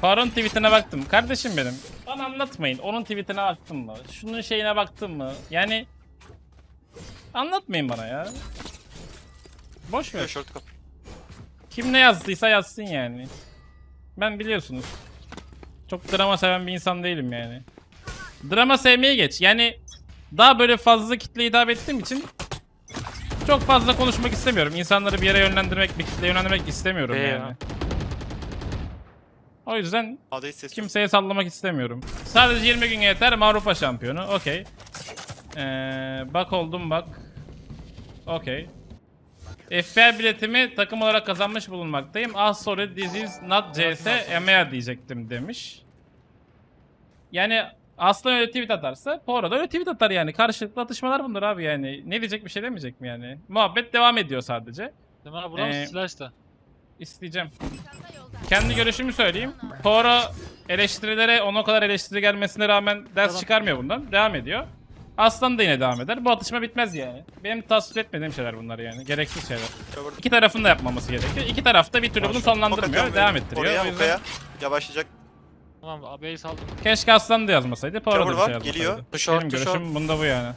Faruk'un tweetine baktım. Kardeşim benim. Bana anlatmayın. Onun tweetine baktın mı? Şunun şeyine baktın mı? Yani anlatmayın bana ya. Boş ver. short kapı. Kim ne yazdıysa yazsın yani. Ben biliyorsunuz. Çok drama seven bir insan değilim yani. Drama sevmeye geç. Yani daha böyle fazla kitle hitap ettiğim için çok fazla konuşmak istemiyorum. İnsanları bir yere yönlendirmek, bir kitleye yönlendirmek istemiyorum Ee ya. O yüzden kimseye sallamak istemiyorum. Sadece 20 gün yeter Avrupa şampiyonu. Okey. Ee, bak oldum bak. Okey. FPL biletimi takım olarak kazanmış bulunmaktayım. Ah sorry this is not CS EMEA diyecektim demiş. Yani Aslan öyle tweet atarsa Poro da öyle tweet atar yani. Karşılıklı atışmalar bunlar abi yani. Ne diyecek bir şey demeyecek mi yani? Muhabbet devam ediyor sadece. Bana mısın Ee, Slash da? İsteyeceğim. Kendi görüşümü söyleyeyim. Poro eleştirilere ona kadar eleştiri gelmesine rağmen ders çıkarmıyor bundan. Devam ediyor. Aslan da yine devam eder. Bu atışma bitmez yani. Benim tasvip etmediğim şeyler bunlar yani. Gereksiz şeyler. İki tarafın da yapmaması gerekiyor. İki taraf da bir türlü bunu sonlandırmıyor. Devam ettiriyor. Oraya o yüzden Okaya. Yavaşlayacak. Tamam base aldım. keşke Aslan da yazmasaydı. Poro da Cover bir var, şey yazmasaydı. geliyor. Short, Benim short. görüşüm bunda bu yani.